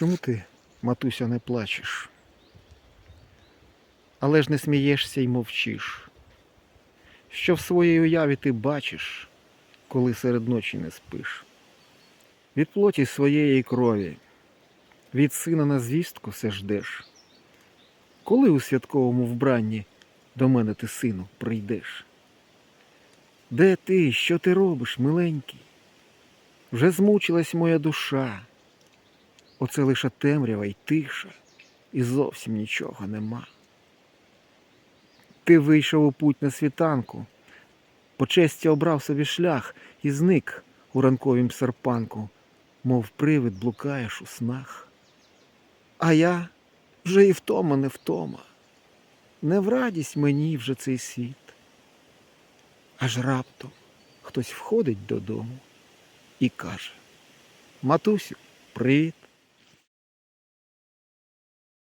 Чому ти, матуся, не плачеш? Але ж не смієшся й мовчиш. Що в своїй уяві ти бачиш, коли серед ночі не спиш? Від плоті своєї крові, від сина на звістку се ждеш. Коли у святковому вбранні до мене ти, сину, прийдеш? Де ти, що ти робиш, миленький? Вже змучилась моя душа. Оце лише темрява й тиша, і зовсім нічого нема. Ти вийшов у путь на світанку, по честі обрав собі шлях і зник у ранковім серпанку, мов привид блукаєш у снах. А я вже і втома не втома, не в радість мені вже цей світ. Аж раптом хтось входить додому і каже: Матусю, привіт.